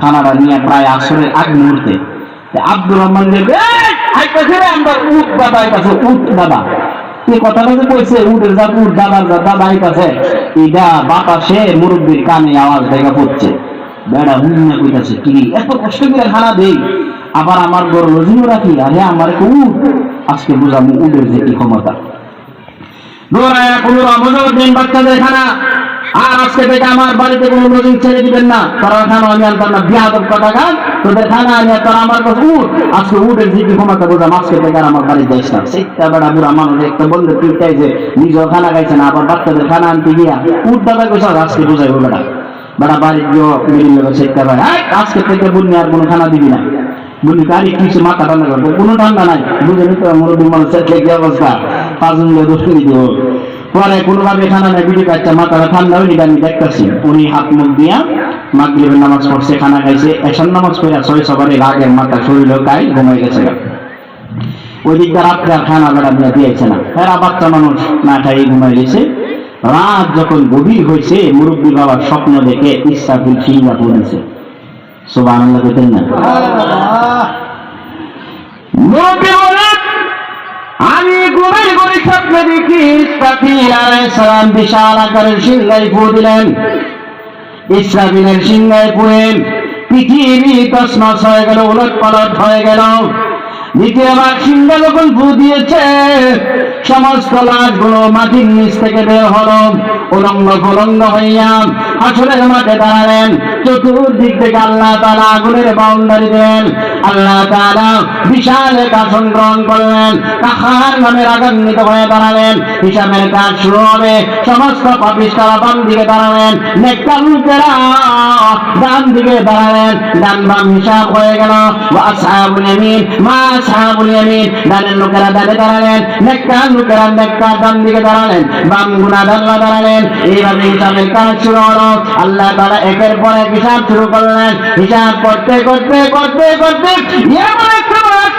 খানাটা নিয়ে প্রায় আগ মুহূর্তে। আব্দুর রহমান মুরব্বীর কানে আওয়াজ দেখা পড়ছে। বেড়া কইতাছে, কি, এত কষ্ট করে খানা দেই? আবার আমার রজিও রাখি আরে আমার আজকে বুঝামু উটের যে কি ক্ষমতা। আর আজকে থেকে আমার বাড়িতে কোনো নদী ছেড়ে দিবেন না। তারা খানা আমি আনতাম না বিয়াদব কথা খান তোদের খানা আর তারা আমার কাছে উঠ আজকে উঠের জিপি ক্ষমতা বোঝাম আজকে থেকে আর আমার বাড়িতে না সেইটা বেড়া বুড়া মানুষ একটা বন্ধু তুই চাইছে নিজেও খানা খাইছে না, আবার বাচ্চাদের খানা আনতে গিয়া উঠ দাদা কইস আজকে বুঝাইবো বেড়া। বেড়া বাড়ি বিভিন্ন লোকের সেইটা ভাই আজকে থেকে বুঝনি আর কোনো খানা দিবি না। বলি গাড়ি কিছু মাথা ঠান্ডা করব কোনো ঠান্ডা নাই। মুরব্বী মানুষের অবস্থা? পাঁচ মিনিট দুষ্করি দিব। পরে কোনোভাবে খানা মাথাটা ঠান্ডা হয়ে আমি দেখতেছি উনি হাত মুখ দিয়া মাগরিবের নামাজ পড়ছে খানা খাইছে নামাজ পড়ে ছয় সবারই রাগের মাথা শরীর ঘুমাই গেছে। ওই আর খানা বেড়া দিয়ে দিয়েছে না। এরা বাচ্চা মানুষ না খাই ঘুমাই গেছে। রাত যখন গভীর হয়েছে মুরব্বী বাবার স্বপ্ন দেখে ইচ্ছাফুল সিঙ্গা পড়েছে সোবাহ আনন্দ পেতেন না। মুরব্বী আমি ঘুমের করে স্বপ্ন দেখি ইসরাফিল সালাম বিশাল আকারের সিংহাই ফু দিলেন। ইসরাফিলের সিংহাই পুরেন পৃথিবী তসমস হয়ে গেল উলট পালট হয়ে গেল। দ্বিতীয়বার সিংহা যখন ফু দিয়েছে। সমস্ত লাশগুলো মাটির নিচ থেকে বের হলো। উলঙ্গ ফুলঙ্গ হইয়া আসরের মাঠে দাঁড়ালেন। চতুর্দিক থেকে আল্লাহ তালা আগুনের বাউন্ডারি দেন। আল্লাহ তালা বিশাল এক আসন গ্রহণ করলেন। কাহার নামে রাগান্বিত হয়ে দাঁড়ালেন। হিসাবের কাজ শুরু হবে। সমস্ত পাপিস্তারা বাম দিকে দাঁড়ালেন। নেককার লোকেরা ডান দিকে দাঁড়ালেন। ডান বাম হিসাব হয়ে গেল। মা লোকেরা লোকেরা দাঁড়ালেন দাঁড়ালেন। আল্লাহ একের হিসাব শুরু করলেন। হিসাব করতে করতে করতে করতে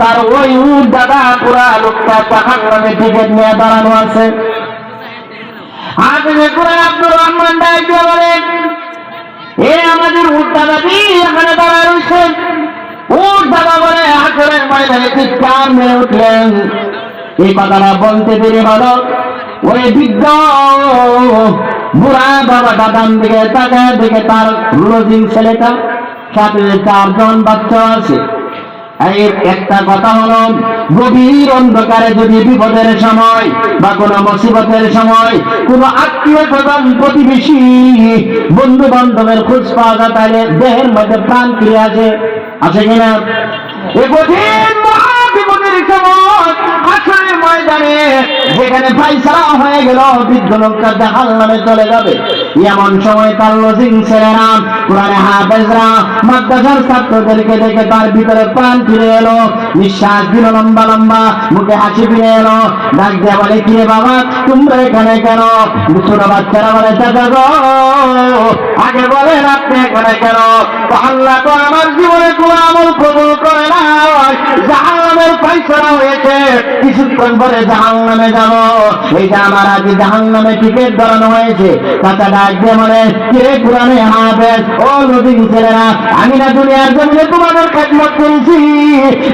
তার ওই উট দাদা, পুরা লোকটা জাহান্নামের টিকিট নিয়ে দাঁড়ানো আছে। হাফিজে কোরআন আব্দুর রহমান বলেন এ আমাদের উট দাদাটি এখানে দাঁড়ায় উট দাদা বলে ওই বুড়া বাবা তার রোজিং ছেলেটা, সাথে চারজন বাচ্চা আছে। এই একটা কথা হলো, গভীর অন্ধকারে যদি বিপদের সময় বা কোন মুসিবতের সময় কোন আত্মীয় প্রধান প্রতিবেশী বন্ধু বান্ধবের খোঁজ পাওয়া যায়, তাহলে দেহের মধ্যে প্রাণ ফিরে আছে আছে কিনা ময়দানে যেখানে ফাইসলা হয়ে গেল, বৃদ্ধ লোকটা জাহাল নামে চলে যাবে। এমন সময় তার লজিং ছেলেরা কোরআনে হাফেজরা মাদ্রাসার ছাত্রদেরকে দেখে তার ভিতরে প্রাণ ফিরে এলো। নিঃশ্বাস দিল লম্বা লম্বা, মুখে হাসি ফিরে এলো। ডাক দিয়ে বলে, কি বাবা, তোমরা এখানে কেন? ছোট বাচ্চারা বলে, চাচা গো, আগে বলেন আপনি এখানে কেন? আল্লাহ তো আমার জীবনে কোনো আমল কবুল করে না জাহান্নামের ফয়সলা হয়েছে কিছুক্ষণ পরে জাহান্নামে যাব। এই যে আমার আগে জাহান্নামে টিকিট ধরানো হয়েছে। চাচা ডাক দিয়ে বলে কে পুরানে হাফেজ, ও নদীন ছেলেরা, আমি না দুনিয়ার জমিনে তোমাদের খেদমত করেছি।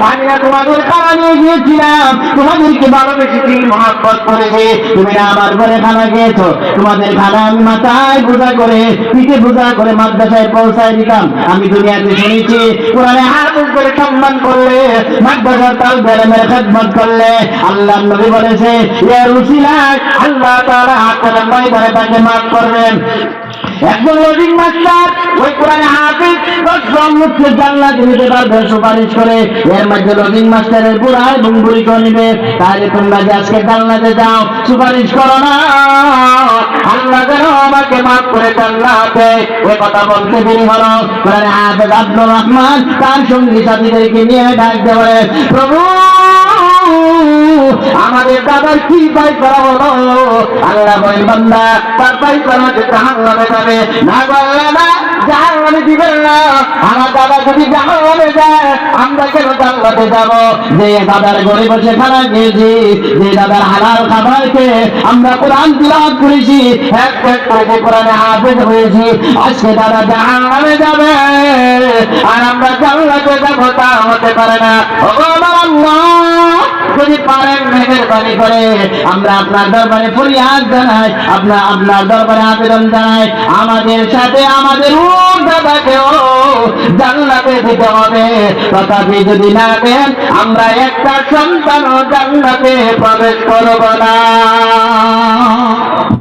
আমি না তোমাদের খানা নিয়ে গিয়েছিলাম। তোমাদেরকে ভালোবেসেছি মহাব্বত করেছি। তুমি না আমার ঘরে খানা খেয়েছো তোমাদের খানা আমি মাথায় বোঝা করে, পিঠে বোঝা করে মাদ্রাসায় পৌঁছায় দিতাম। আমি দুনিয়াতে শুনেছি কোরআনে হাফেজ করে সম্মান করলে, মাদ্রাসার তাল বেড়ে মেরে খেদমত করলে আল্লাহ নবী বলেছে আল্লাহ তাআলা হাতের ময়দানে তাকে মাফ করবেন। একজন লোডিং মাস্টার, ওই কোরআনে জান্নাত পারবে সুপারিশ করে। এর মধ্যে লোডিং মাস্টারের বুড়া এবং বুড়ি নিবে। তাহলে তোমরা যে আজকে জান্নাতে যাও, সুপারিশ করো না। আল্লাহ যেন আমাকে মাফ করে জান্নাতে। এ কথা বলতে দেরি হলো। কোরআনে হাফেজ আব্দুর রহমান তার সঙ্গী সাথীদেরকে নিয়ে ডাকতে বলে প্রভু আমাদের দাদার কি পাই করা হলো? আল্লাহ বলেন, বান্দা, তার পাই করা যে জাহান নামে যাবে। না বললে না জাহান নামে দিবেন না। আমার দাদা যদি জাহান নামে যায়, আমরা কেন জান্নাতে যাব? যে দাদার ঘরে বসে খানা খেয়েছি, যে দাদার হালাল খাবারকে আমরা কোরআন তিলাওয়াত করেছি, এক এক করে কোরআনে হাফেজ হয়েছি। আজকে দাদা জাহান নামে যাবে, আর আমরা জান্নাতে যাব, তা হতে পারে না। ও আমার আল্লাহ। যদি পারেন, মেহরবানি করে। আমরা আপনার দরবারে ফরিয়াদ জানাই, আপনার আপনার দরবারে আবেদন জানাই। আমাদের সাথে আমাদের রূপ দাদাকেও জান্নাতে দিতে হবে। তথাপি যদি না দেন, আমরা একটা সন্তানও জান্নাতে প্রবেশ করব না।